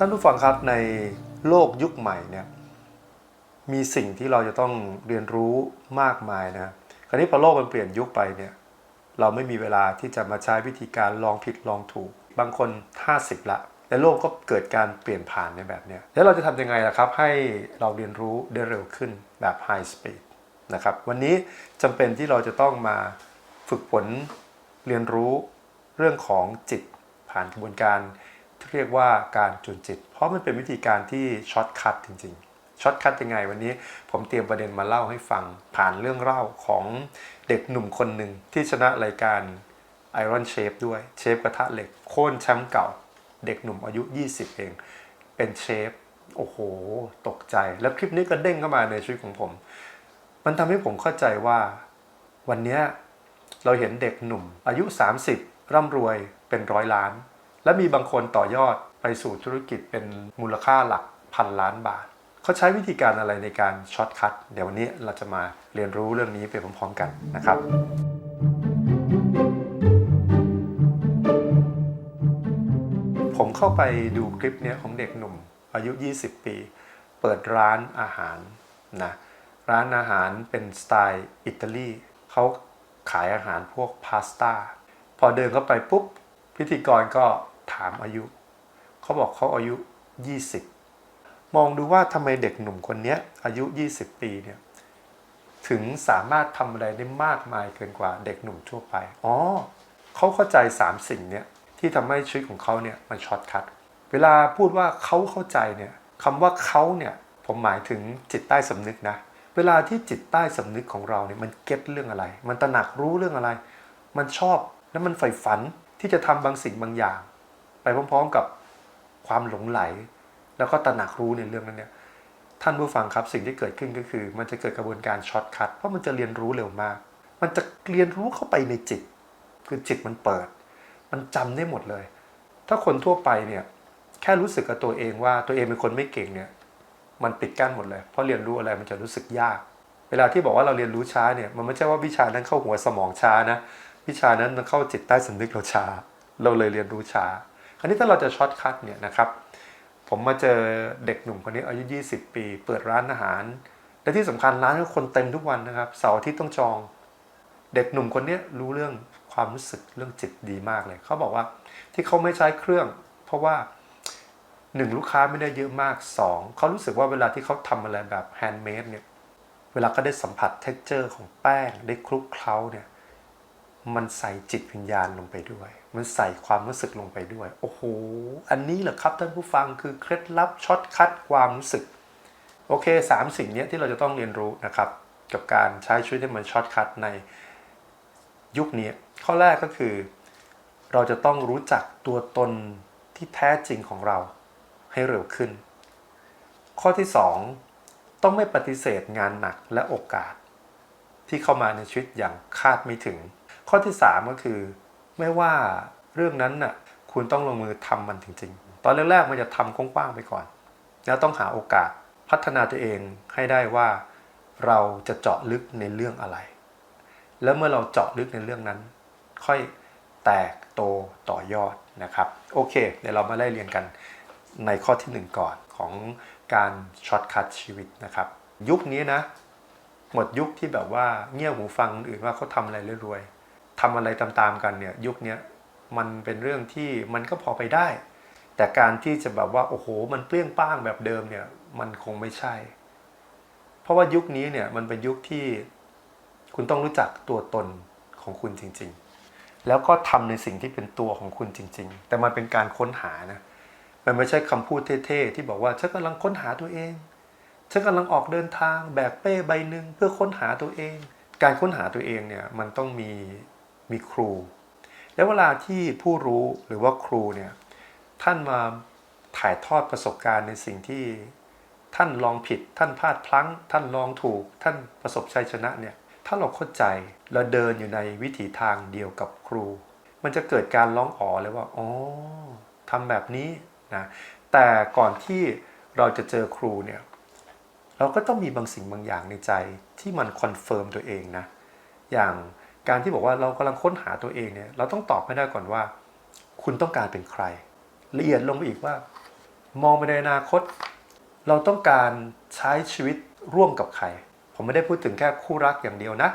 ท่านผู้ฟังครับในโลกยุคใหม่เนี่ยมีสิ่งที่เราจะต้องเรียนรู้มากมายนะคราวนี้พอโลกมันเปลี่ยนยุคไปเนี่ยเราไม่มีเวลาที่จะมาใช้วิธีการลองผิดลองถูก บางคน 50 ละแต่โลกก็เกิดการเปลี่ยนผ่านในแบบเนี้ยแล้วเราจะทำยังไงล่ะครับ ให้เราเรียนรู้ได้เร็วขึ้นแบบ High Speed นะครับวันนี้จำเป็นที่เราจะต้องมาฝึกฝนเรียนรู้เรื่องของจิตผ่านกระบวนการ เรียกว่าการจุนจิต เพราะมันเป็นวิธีการที่ช็อตคัทจริงๆช็อตคัทยังไงวันนี้ผมเตรียมประเด็นมาเล่าให้ฟังผ่านเรื่องเล่าของเด็กหนุ่มคนหนึ่งที่ชนะรายการ Iron Chef ด้วยเชฟกระทะเหล็กโค่นแชมป์เก่า เด็กหนุ่มอายุ 20 เอง เป็นเชฟโอ้โห ตกใจ แล้วคลิปนี้ก็เด้งเข้ามาในชีวิตของผม มันทำให้ผมเข้าใจว่าวันนี้เราเห็นเด็กหนุ่มอายุ 30 ร่ำรวยเป็นร้อยล้าน และมีบางคนต่อยอดไปสู่ธุรกิจเป็นมูลค่าหลักพันล้านบาท เขาใช้วิธีการอะไรในการช็อตคัทเดี๋ยววันนี้เราจะมาเรียนรู้เรื่องนี้ไปพร้อมๆกันนะครับผมเข้าไปดูคลิปนี้ของเด็กหนุ่ม อายุ 20 ปี เปิดร้านอาหารนะร้านอาหารเป็นสไตล์อิตาลีเขาขายอาหารพวกพาสต้าพอเดินเข้าไปปุ๊บพิธีกรก็ ถามอายุ เขาบอกเขาอายุ 20 มองดูว่าทำไมเด็กหนุ่มคนนี้อายุ 20 ปีเนี่ยถึงสามารถทำอะไรได้มากมายเกินกว่าเด็กหนุ่มทั่วไป อ๋อ เขาเข้าใจ 3 สิ่งเนี่ยที่ทำให้ชีวิตของเขาเนี่ยมันช็อตคัทเวลาพูดว่าเขาเข้าใจเนี่ยคำว่าเขาเนี่ยผมหมายถึงจิตใต้สำนึกนะ เวลาที่จิตใต้สำนึกของเราเนี่ยมันเก็ตเรื่องอะไร มันตระหนักรู้เรื่องอะไร มันชอบและมันใฝ่ฝันที่จะทำบางสิ่งบางอย่าง ไปพร้อม ๆ กับความหลงไหล แล้วก็ตระหนักรู้ในเรื่องนั้นเนี่ยท่านผู้ฟังครับสิ่งที่เกิดขึ้นก็คือ มันจะเกิดกระบวนการช็อตคัทเพราะมันจะเรียนรู้เร็วมาก มันจะเรียนรู้เข้าไปในจิต คือจิตมันเปิด มันจำได้หมดเลย ถ้าคนทั่วไปเนี่ยแค่รู้สึกกับตัวเองว่าตัวเองเป็นคนไม่เก่งเนี่ยมันปิดกั้นหมดเลย เพราะเรียนรู้อะไรมันจะรู้สึกยาก เวลาที่บอกว่าเราเรียนรู้ช้าเนี่ยมันไม่ใช่ว่าวิชานั้นเข้าหัวสมองช้านะ วิชานั้นมันเข้าจิตใต้สำนึกเราช้า เราเลยเรียนรู้ช้า คราวนี้ถ้าเราจะช็อตคัทเนี่ยนะครับผมมาเจอเด็กหนุ่มคนนี้อายุ 20 ปี เปิดร้านอาหาร และที่สำคัญร้านก็คนเต็มทุกวันนะครับเสาร์อาทิตย์ต้องจอง เด็กหนุ่มคนนี้รู้เรื่องความรู้สึกเรื่องจิตดีมากเลย เขาบอกว่าที่เขาไม่ใช้เครื่อง เพราะว่าหนึ่งลูกค้าไม่ได้เยอะมากสองเขารู้สึกว่าเวลาที่เขาทำอะไรแบบแฮนด์เมดเนี่ยเวลาก็ได้สัมผัสเท็กเจอร์ของแป้งได้คลุกเคล้าเนี่ย มันใส่จิตวิญญาณลงไปด้วย มันใส่ความรู้สึกลงไปด้วย โอ้โห อันนี้แหละครับท่านผู้ฟังคือเคล็ดลับช็อตคัดความรู้สึก โอเคสามสิ่งนี้ที่เราจะต้องเรียนรู้นะครับ กับการใช้ชีวิตให้มันช็อตคัดในยุคนี้ ข้อแรกก็คือ เราจะต้องรู้จักตัวตนที่แท้จริงของเราให้เร็วขึ้น ข้อที่ 2 ต้องไม่ปฏิเสธงานหนักและโอกาส ที่เข้ามาในชีวิตอย่างคาดไม่ถึง ข้อที่ 3 ก็คือ ไม่ว่าเรื่องนั้นน่ะคุณต้องลงมือทำมันจริง ๆ ตอนแรกๆมันจะทำกว้างๆไปก่อน แล้วต้องหาโอกาสพัฒนาตัวเองให้ได้ว่าเราจะเจาะลึกในเรื่องอะไร แล้วเมื่อเราเจาะลึกในเรื่องนั้น ค่อยแตกโตต่อยอดนะครับ โอเค เดี๋ยวเรามาไล่เรียนกันในข้อที่ 1 ก่อนของการช็อตคัทชีวิตนะครับ ยุคนี้นะ หมดยุคที่แบบว่าเงี่ยหูฟังอื่นว่าเขาทำอะไรรวยๆ ทำอะไรตามๆกันเนี่ยยุคนี้มันเป็นเรื่องที่มันก็พอไปได้ แต่การที่จะแบบว่าโอ้โห มันเปรี้ยงป้างแบบเดิมเนี่ยมันคงไม่ใช่ เพราะว่ายุคนี้เนี่ยมันเป็นยุคที่คุณต้องรู้จักตัวตนของคุณจริง ๆ แล้วก็ทำในสิ่งที่เป็นตัวของคุณจริง ๆ แต่มันเป็นการค้นหานะมันไม่ใช่คำพูดเท่ๆที่บอกว่าฉันกำลังค้นหาตัวเองฉันกำลังออกเดินทางแบกเป้ใบหนึ่งเพื่อค้นหาตัวเอง การค้นหาตัวเองเนี่ยมันต้องมี มีครู แล้วเวลาที่ผู้รู้หรือว่าครูเนี่ยท่านมาถ่ายทอดประสบการณ์ในสิ่งที่ท่านลองผิด ท่านพลาดพลั้ง ท่านลองถูก ท่านประสบชัยชนะเนี่ยถ้าเราเข้าใจและเดินอยู่ในวิถีทางเดียวกับครู มันจะเกิดการร้องอ๋อเลยว่าอ๋อทำแบบนี้นะแต่ก่อนที่เราจะเจอครูเนี่ยเราก็ต้องมีบางสิ่งบางอย่างในใจที่มันคอนเฟิร์มตัวเองนะอย่าง การที่บอกว่าเรากำลังค้นหาตัวเองเนี่ย เราต้องตอบให้ได้ก่อนว่า คุณต้องการเป็นใคร ละเอียดลงไปอีกว่า มองไปในอนาคต เราต้องการใช้ชีวิตร่วมกับใคร ผมไม่ได้พูดถึงแค่คู่รักอย่างเดียวนะ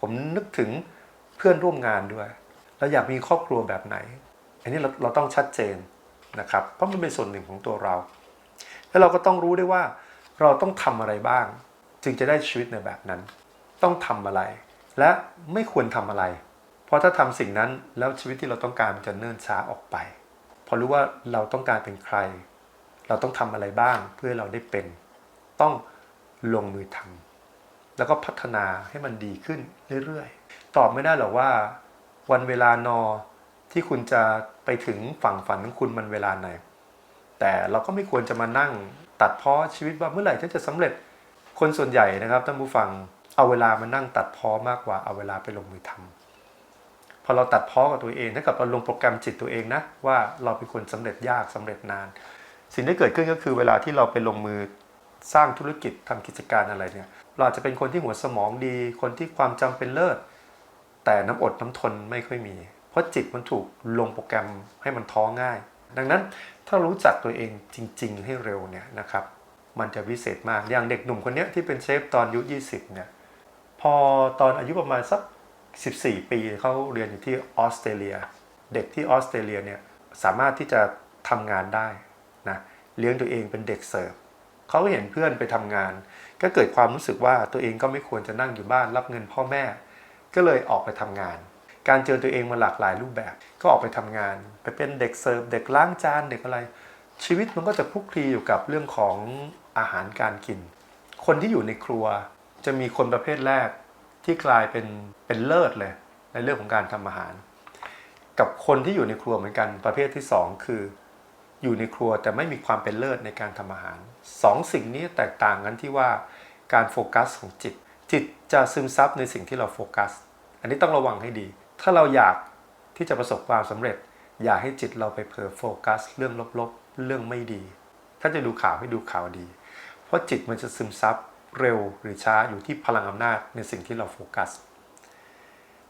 ผมนึกถึงเพื่อนร่วมงานด้วยเราอยากมีครอบครัวแบบไหน อันนี้เราเราต้องชัดเจนนะครับ เพราะมันเป็นส่วนหนึ่งของตัวเรา แล้วเราก็ต้องรู้ได้วยว่า เราต้องทำอะไรบ้าง จึงจะได้ชีวิตในแบบนั้น ต้องทำอะไร และไม่ควรทำอะไร เพราะถ้าทำสิ่งนั้นแล้วชีวิตที่เราต้องการมันจะเนิ่นช้าออกไปพอรู้ว่าเราต้องการเป็นใคร เราต้องทำอะไรบ้างเพื่อเราได้เป็น ต้องลงมือทำแล้วก็พัฒนาให้มันดีขึ้นเรื่อยๆ ตอบไม่ได้หรอกว่า วันเวลานอที่คุณจะไปถึงฝั่งฝันของคุณมันเวลาไหน แต่เราก็ไม่ควรจะมานั่งตัดเพ้อชีวิตว่าเมื่อไหร่ฉันจะสำเร็จคนส่วนใหญ่นะครับท่านผู้ฟัง เอาเวลามานั่งตัดพ้อมากกว่าเอาเวลาไปลงมือทำพอเราตัดพ้อกับตัวเองถ้ากับเราลงโปรแกรมจิตตัวเองนะ ว่าเราเป็นคนสำเร็จยากสำเร็จนาน สิ่งที่เกิดขึ้นก็คือเวลาที่เราไปลงมือสร้างธุรกิจทำกิจการอะไรเนี่ยเราอาจจะเป็นคนที่หัวสมองดี คนที่ความจำเป็นเลิศ แต่น้ำอดน้ำทนไม่ค่อยมี เพราะจิตมันถูกลงโปรแกรมให้มันท้อง่าย ดังนั้นถ้ารู้จักตัวเองจริง ๆ ให้เร็วเนี่ยนะครับ มันจะวิเศษมากอย่างเด็กหนุ่มคนนี้ที่เป็นเชฟตอนอายุ20เนี่ย อตอนอายุประมาณสัก 14 ปีเขาเรียนอยู่ที่ออสเตรเลีย เด็กที่ออสเตรเลียเนี่ยสามารถที่จะทำงานได้นะเลี้ยงตัวเองเป็นเด็กเสิร์ฟเขาเห็นเพื่อนไปทำงาน ก็เกิดความรู้สึกว่าตัวเองก็ไม่ควรจะนั่งอยู่บ้านรับเงินพ่อแม่ ก็เลยออกไปทำงาน การเจอตัวเองมาหลากหลายรูปแบบ ก็ออกไปทำงาน ไปเป็นเด็กเสิร์ฟเด็กล้างจานเด็กอะไร ชีวิตมันก็จะคลุกคลีอยู่กับเรื่องของอาหารการกิน คนที่อยู่ในครัว จะมีคนประเภทแรกที่กลายเป็นเป็นเลิศเลย ในเรื่องของการทำอาหาร กับคนที่อยู่ในครัวเหมือนกันประเภทที่สองคือ อยู่ในครัวแต่ไม่มีความเป็นเลิศในการทำอาหารสองสิ่งนี้แตกต่างกันที่ว่าการโฟกัสของจิต จิตจะซึมซับในสิ่งที่เราโฟกัส อันนี้ต้องระวังให้ดี ถ้าเราอยากที่จะประสบความสำเร็จ อย่าให้จิตเราไปเผลอโฟกัส เรื่องลบๆ เรื่องไม่ดี ถ้าจะดูข่าวให้ดูข่าวดี เพราะจิตมันจะซึมซับ เร็วหรือช้าอยู่ที่พลังอำนาจในสิ่งที่เราโฟกัส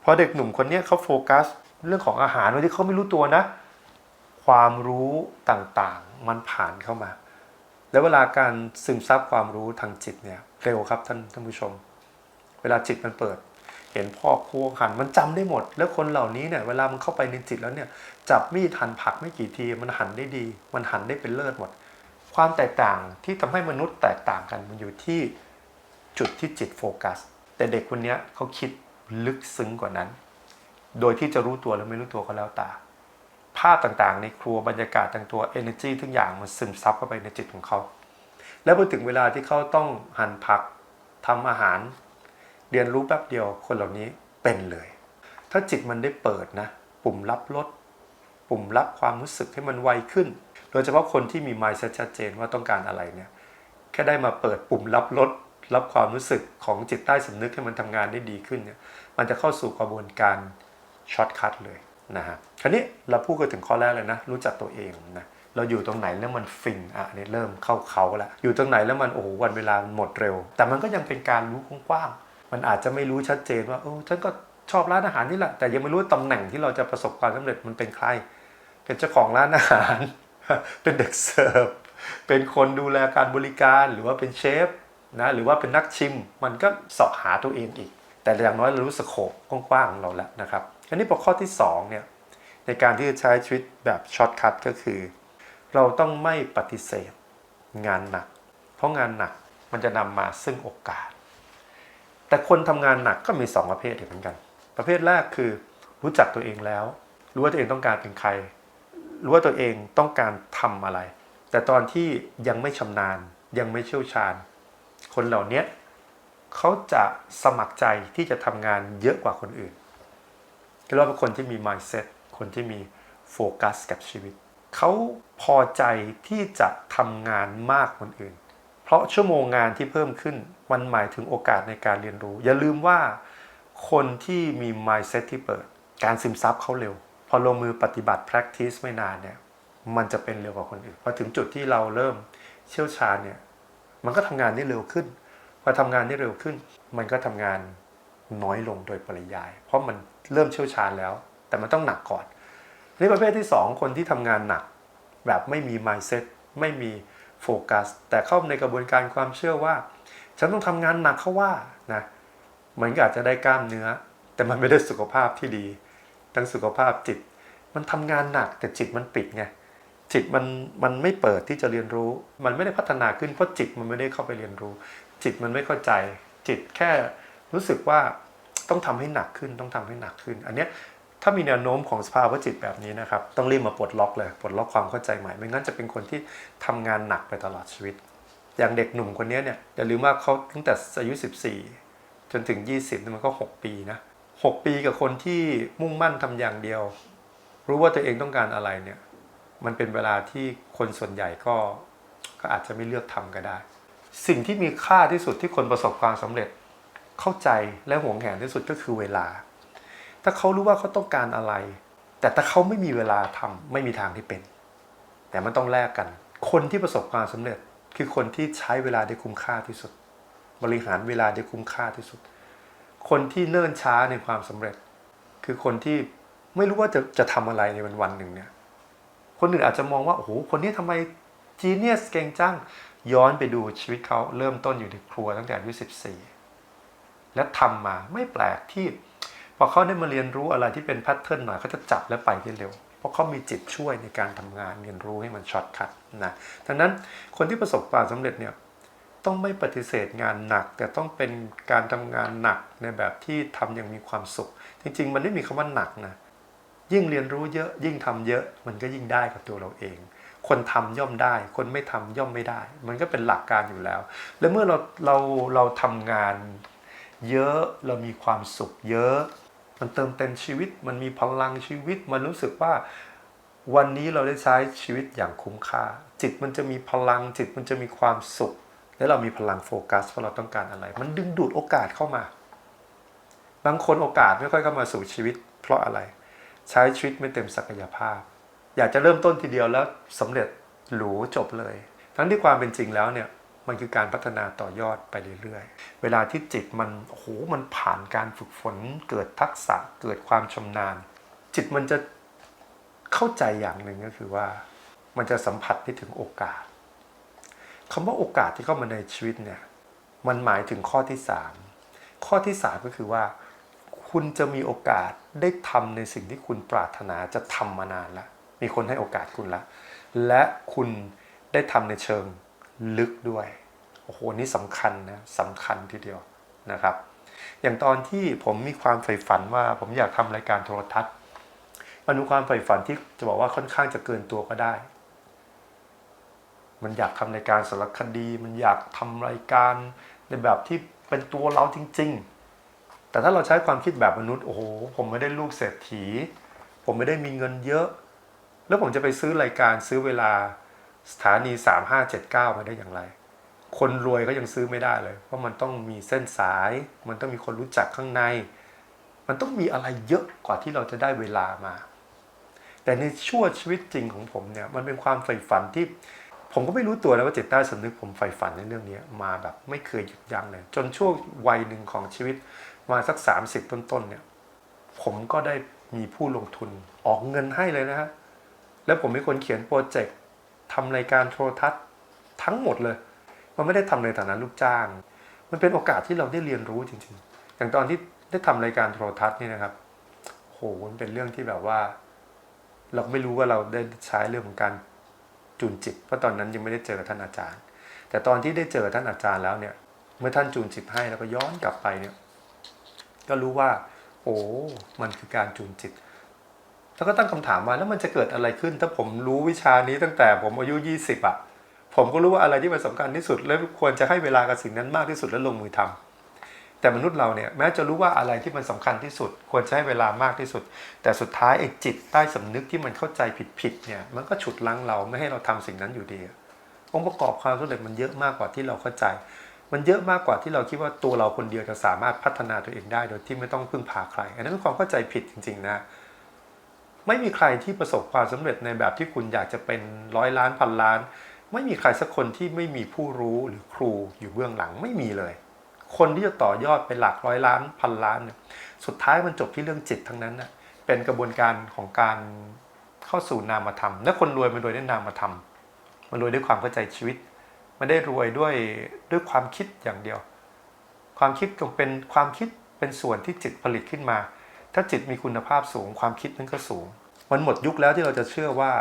พอเด็กหนุ่มคนนี้เขาโฟกัส เรื่องของอาหารโดยที่เขาไม่รู้ตัวนะ ความรู้ต่างๆ มันผ่านเข้ามา แล้วเวลาการซึมซับความรู้ทางจิตเนี่ยเร็วครับท่านท่านผู้ชม เวลาจิตมันเปิด เห็นพ่อครัวหันมันจำได้หมด แล้วคนเหล่านี้เนี่ยเวลามันเข้าไปในจิตแล้วเนี่ยจับมีดหั่นผักไม่กี่ที มันหั่นได้ดี มันหั่นได้เป็นเลิศหมดความแตกต่างที่ทำให้มนุษย์แตกต่างกันมันอยู่ที่ จุดที่จิตโฟกัส แต่เด็กคนนี้เขาคิดลึกซึ้งกว่านั้น โดยที่จะรู้ตัวหรือไม่รู้ตัวก็แล้วแต่ภาพต่างๆ ในครัวบรรยากาศต่างตัว energy ทุกอย่างมันซึมซับเข้าไปในจิตของเขา แล้วพอถึงเวลาที่เขาต้องหั่นผักทำอาหาร เรียนรู้แป๊บเดียวคนเหล่านี้เป็นเลย ถ้าจิตมันได้เปิดนะ ปุ่มรับลด ปุ่มรับความรู้สึกให้มันไวขึ้น โดยเฉพาะคนที่มี mindset ชัดเจนว่าต้องการอะไรเนี่ยแค่ได้มาเปิดปุ่มรับลด รับความรู้สึกของจิตใต้สำนึกให้มันทำงานได้ดีขึ้นเนี่ยมันจะเข้าสู่กระบวนการช็อตคัทเลยนะฮะคราวนี้เราพูดกันถึงข้อแรกเลยนะ รู้จักตัวเองนะเราอยู่ตรงไหนแล้วมันฟินอะอันนี้เริ่มเข้าเขาล้วอยู่ตรงไหนแล้วมันโอ้โหวันเวลามันหมดเร็ว แต่มันก็ยังเป็นการรู้กว้างๆมันอาจจะไม่รู้ชัดเจนว่าโอ้ฉันก็ชอบร้านอาหารนี่แหละแต่ยังไม่รู้ตำแหน่งที่เราจะประสบความสำเร็จมันเป็นใคร เป็นเจ้าของร้านอาหาร เป็นเด็กเสิร์ฟเป็นคนดูแลการบริการหรือว่าเป็นเชฟ นะหรือว่าเป็นนักชิมมันก็เสาะหาตัวเองอีก แต่อย่างน้อยเรารู้สโคปกว้างๆของเราแล้วนะครับอันนี้พอข้อที่สองเนี่ยในการที่จะใช้ชีวิตแบบช็อตคัทก็คือ เราต้องไม่ปฏิเสธงานหนัก เพราะงานหนักมันจะนำมาซึ่งโอกาส แต่คนทำงานหนักก็มีสองประเภทเหมือนกัน ประเภทแรกคือรู้จักตัวเองแล้ว รู้ว่าตัวเองต้องการเป็นใคร รู้ว่าตัวเองต้องการทำอะไร แต่ตอนที่ยังไม่ชำนาญยังไม่เชี่ยวชาญ คนเหล่านี้เขาจะสมัครใจที่จะทำงานเยอะกว่าคนอื่นเรียกว่าเป็นคนที่มี mindset คนที่มีโฟกัสกับชีวิต เขาพอใจที่จะทำงานมากคนอื่น เพราะชั่วโมงงานที่เพิ่มขึ้นมันหมายถึงโอกาสในการเรียนรู้ อย่าลืมว่าคนที่มี mindset ที่เปิด การซึมซับเขาเร็ว พอลงมือปฏิบัติ practice ไม่นานเนี่ย มันจะเป็นเร็วกว่าคนอื่น พอถึงจุดที่เราเริ่มเชี่ยวชาญเนี่ย มันก็ทำงานได้เร็วขึ้นพอทำงานได้เร็วขึ้น มันก็ทำงานน้อยลงโดยปริยาย เพราะมันเริ่มเชี่ยวชาญแล้ว แต่มันต้องหนักก่อนนี่ประเภทที่ 2 คนที่ทำงานหนัก แบบไม่มี mindset ไม่มีโฟกัส แต่เข้าในกระบวนการความเชื่อว่า ฉันต้องทำงานหนักเขาว่านะมันก็อาจจะได้กล้ามเนื้อ แต่มันไม่ได้สุขภาพที่ดี ทั้งสุขภาพจิต มันทำงานหนักแต่จิตมันปิดไง จิตมันมันไม่เปิดที่จะเรียนรู้ มันไม่ได้พัฒนาขึ้นเพราะจิตมันไม่ได้เข้าไปเรียนรู้ จิตมันไม่เข้าใจ จิตแค่รู้สึกว่าต้องทำให้หนักขึ้นต้องทำให้หนักขึ้น อันเนี้ยถ้ามีแนวโน้มของสภาวะจิตแบบนี้นะครับ ต้องรีบมาปลดล็อกเลยปลดล็อกความเข้าใจใหม่ไม่งั้นจะเป็นคนที่ทำงานหนักไปตลอดชีวิต อย่างเด็กหนุ่มคนนี้เนี่ยอย่าลืมว่าเขาตั้งแต่อายุ 14 จนถึง 20มันก็ 6 ปีนะ6ปีกับคนที่มุ่งมั่นทำอย่างเดียว รู้ว่าตัวเองต้องการอะไรเนี่ย มันเป็นเวลาที่คนส่วนใหญ่ก็ก็อาจจะไม่เลือกทำก็ได้ สิ่งที่มีค่าที่สุดที่คนประสบความสำเร็จเข้าใจและหวงแหนที่สุดก็คือเวลา ถ้าเขารู้ว่าเขาต้องการอะไร แต่ถ้าเขาไม่มีเวลาทำไม่มีทางที่เป็น แต่มันต้องแลกกัน คนที่ประสบความสำเร็จ คือคนที่ใช้เวลาได้คุ้มค่าที่สุด บริหารเวลาได้คุ้มค่าที่สุด คนที่เนิ่นช้าในความสำเร็จ คือคนที่ไม่รู้ว่าจะจะทำอะไรในวันวันหนึ่งเนี่ย คนอื่นอาจจะมองว่าโอ้โหคนนี้ทำไมจีเนียสเก่งจังย้อนไปดูชีวิตเขาเริ่มต้นอยู่ในครัวตั้งแต่อายุ14 และทำมาไม่แปลกที่พอเขาได้มาเรียนรู้อะไรที่เป็นแพทเทิร์นหน่อยเขาจะจับและไปได้เร็ว เพราะเขามีจิตช่วยในการทำงานเรียนรู้ให้มันช็อตคัทนะดังนั้นคนที่ประสบความสำเร็จเนี่ยต้องไม่ปฏิเสธงานหนัก แต่ต้องเป็นการทำงานหนักในแบบที่ทำอย่างมีความสุข จริง ๆ มันไม่มีคำว่าหนักนะ ยิ่งเรียนรู้เยอะยิ่งทำเยอะ มันก็ยิ่งได้กับตัวเราเอง คนทำย่อมได้ คนไม่ทำย่อมไม่ได้ มันก็เป็นหลักการอยู่แล้ว และเมื่อเราเราเราทำงาน เยอะเรามีความสุขเยอะ มันเติมเต็มชีวิต มันมีพลังชีวิต มันรู้สึกว่าวันนี้เราได้ใช้ชีวิตอย่างคุ้มค่า จิตมันจะมีพลังจิตมันจะมีความสุข และเรามีพลังโฟกัสว่าเราต้องการอะไร มันดึงดูดโอกาสเข้ามา บางคนโอกาสไม่ค่อยเข้ามาสู่ชีวิต เพราะอะไร ใช้ชีวิตไม่เต็มศักยภาพ อยากจะเริ่มต้นทีเดียวแล้วสำเร็จหรูจบเลย ทั้งที่ความเป็นจริงแล้วเนี่ยมันคือการพัฒนาต่อยอดไปเรื่อยๆ เวลาที่จิตมันโอ้โหมันผ่านการฝึกฝน เกิดทักษะเกิดความชำนาญ จิตมันจะเข้าใจอย่างหนึ่งก็คือว่า มันจะสัมผัสได้ถึงโอกาสคำว่าโอกาสที่เข้ามาในชีวิตเนี่ยมันหมายถึงข้อที่สามข้อที่สามก็คือว่า คุณจะมีโอกาสได้ทำในสิ่งที่คุณปรารถนาจะทำมานานแล้วมีคนให้โอกาสคุณละ และคุณได้ทำในเชิงลึกด้วยโอ้โหนี่สำคัญนะสำคัญทีเดียวนะครับ อย่างตอนที่ผมมีความใฝ่ฝันว่าผมอยากทำรายการโทรทัศน์มันมีความใฝ่ฝันที่จะบอกว่าค่อนข้างจะเกินตัวก็ได้ มันอยากทำรายการสารคดี มันอยากทำรายการในแบบที่เป็นตัวเราจริง ๆ แต่ถ้าเราใช้ความคิดแบบมนุษย์โอ้โหผมไม่ได้ลูกเศรษฐี ผมไม่ได้มีเงินเยอะ แล้วผมจะไปซื้อรายการซื้อเวลาสถานี 3579 มาได้อย่างไร คนรวยก็ยังซื้อไม่ได้เลยเพราะมันต้องมีเส้นสาย มันต้องมีคนรู้จักข้างใน มันต้องมีอะไรเยอะกว่าที่เราจะได้เวลามา แต่ในชั่วชีวิตจริงของผมเนี่ยมันเป็นความใฝ่ฝันที่ ผมก็ไม่รู้ตัวแล้วว่าเจตใต้สำนึกผมใฝ่ฝันในเรื่องนี้มาแบบไม่เคยหยุดยั้งเลย จนช่วงวัยหนึ่งของชีวิต มาสัก 30 ต้นๆเนี่ย ผมก็ได้มีผู้ลงทุนออกเงินให้เลยนะฮะ แล้วผมเป็นคนเขียนโปรเจกต์ทำรายการโทรทัศน์ทั้งหมดเลย มันไม่ได้ทำในฐานะลูกจ้าง มันเป็นโอกาสที่เราได้เรียนรู้จริงๆ อย่างตอนที่ได้ทำรายการโทรทัศน์นี่นะครับโหมันเป็นเรื่องที่แบบว่า เราไม่รู้ว่าเราได้ใช้เรื่องของการจูนจิต เพราะตอนนั้นยังไม่ได้เจอท่านอาจารย์ แต่ตอนที่ได้เจอท่านอาจารย์แล้วเนี่ย เมื่อท่านจูนจิตให้แล้วก็ย้อนกลับไปเนี่ย ก็รู้ว่า โอ้มันคือการจูนจิต แล้วก็ตั้งคำถามมาแล้วมันจะเกิดอะไรขึ้น ถ้าผมรู้วิชานี้ตั้งแต่ผมอายุ 20อะ ผมก็รู้ว่าอะไรที่มันสำคัญที่สุด และควรจะให้เวลากับสิ่งนั้นมากที่สุดและลงมือทำแต่มนุษย์เราเนี่ยแม้จะรู้ว่าอะไรที่มันสำคัญที่สุด ควรจะให้เวลามากที่สุด แต่สุดท้ายไอ้จิตใต้สำนึกที่มันเข้าใจผิดๆเนี่ย มันก็ฉุดลั้งเราไม่ให้เราทำสิ่งนั้นอยู่ดีองค์ประกอบความสำเร็จมันเยอะมากกว่าที่เราเข้าใจ มันเยอะมากกว่าที่เราคิดว่าตัวเราคนเดียวจะสามารถพัฒนาตัวเองได้โดยที่ไม่ต้องพึ่งพาใคร อันนั้นเป็นความเข้าใจผิดจริง ๆ นะ ไม่มีใครที่ประสบความสำเร็จในแบบที่คุณอยากจะเป็นร้อยล้านพันล้าน ไม่มีใครสักคนที่ไม่มีผู้รู้หรือครูอยู่เบื้องหลังไม่มีเลย คนที่จะต่อยอดเป็นหลักร้อยล้านพันล้านเนี่ยสุดท้ายมันจบที่เรื่องจิตทั้งนั้นนะเป็นกระบวนการของการเข้าสู่นามธรรมและคนรวยมันรวยด้วยนามธรรมมันรวยด้วยความเข้าใจชีวิต ไม่ได้รวยด้วยด้วยความคิดอย่างเดียว ความคิดก็เป็นความคิดเป็นส่วนที่จิตผลิตขึ้นมา ถ้าจิตมีคุณภาพสูง ความคิดนั้นก็สูง มันหมดยุคแล้วที่เราจะเชื่อว่า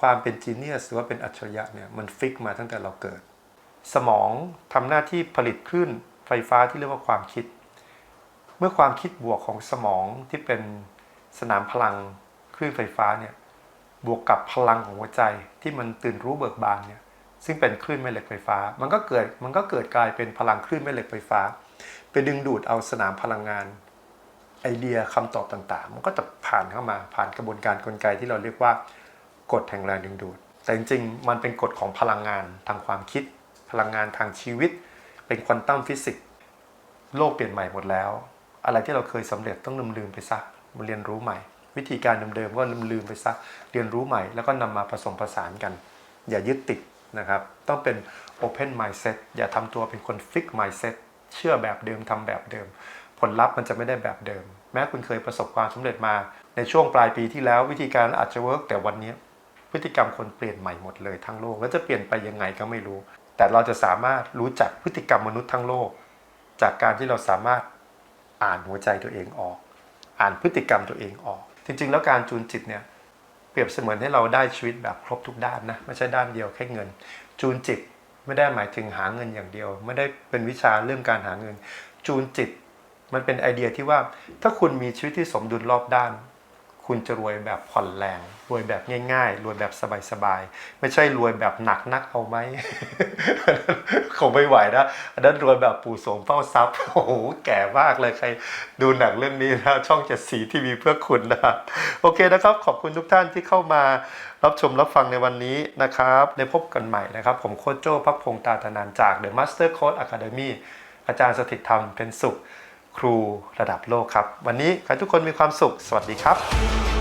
ความเป็นจีเนียสหรือว่าเป็นอัจฉริยะเนี่ยมันฟิกมาตั้งแต่เราเกิด สมองทำหน้าที่ผลิตคลื่นไฟฟ้าที่เรียกว่าความคิด เมื่อความคิดบวกของสมองที่เป็นสนามพลังคลื่นไฟฟ้าเนี่ยบวกกับพลังของหัวใจที่มันตื่นรู้เบิกบานเนี่ย ซึ่งเป็นคลื่นแม่เหล็กไฟฟ้า มันก็เกิดมันก็เกิดกลายเป็นพลังคลื่นแม่เหล็กไฟฟ้า ไปดึงดูดเอาสนามพลังงานไอเดียคำตอบต่างๆ มันก็จะผ่านเข้ามาผ่านกระบวนการกลไกที่เราเรียกว่ากฎแห่งแรงดึงดูด แต่จริงๆ มันเป็นกฎของพลังงานทางความคิด พลังงานทางชีวิต เป็นควอนตัมฟิสิกส์โลกเปลี่ยนใหม่หมดแล้ว อะไรที่เราเคยสำเร็จต้องลืมลืมไปซะมาเรียนรู้ใหม่ วิธีการเดิมๆก็ลืมลืมไปซะเรียนรู้ใหม่ แล้วก็นำมาผสมผสานกัน อย่ายึดติด นะครับ ต้องเป็น open mindset อย่าทำตัวเป็นคน fix mindset เชื่อแบบเดิมทำแบบเดิม ผลลัพธ์มันจะไม่ได้แบบเดิม แม้คุณเคยประสบความสำเร็จมา ในช่วงปลายปีที่แล้ววิธีการอาจจะเวิร์กแต่วันนี้พฤติกรรมคนเปลี่ยนใหม่หมดเลยทั้งโลก แล้วจะเปลี่ยนไปยังไงก็ไม่รู้ แต่เราจะสามารถรู้จักพฤติกรรมมนุษย์ทั้งโลก จากการที่เราสามารถอ่านหัวใจตัวเองออก อ่านพฤติกรรมตัวเองออก จริง ๆ แล้วการจูนจิตเนี่ย รียบเสมือนให้เราได้ชีวิตแบบครบทุกด้านนะไม่ใช่ด้านเดียวแค่เงิน จูนจิตไม่ได้หมายถึงหาเงินอย่างเดียว ไม่ได้เป็นวิชาเรื่องการหาเงิน จูนจิต มันเป็นไอเดียที่ว่าถ้าคุณมีชีวิตที่สมดุลรอบด้าน คุณจะรวยแบบผ่อนแรง รวยแบบง่ายๆ รวยแบบสบายๆ ไม่ใช่รวยแบบหนักนักเอาไหมคงไม่ไหวนะอันนั้นรวยแบบปู่โสมเฝ้าทรัพย์โอ้โหแก่มากเลยใคร ดูหนังเรื่องนี้นะช่องเจ็ดสีทีวีเพื่อคุณนะโอเคนะครับ ขอบคุณทุกท่านที่เข้ามารับชมรับฟังในวันนี้นะครับ ได้พบกันใหม่นะครับ ผมโคชโจ้พักพงตาธนานจาก The Master Coach Academy อาจารย์สถิตธรรมเป็นสุข ครูระดับโลกครับ วันนี้ขอให้ทุกคนมีความสุข สวัสดีครับ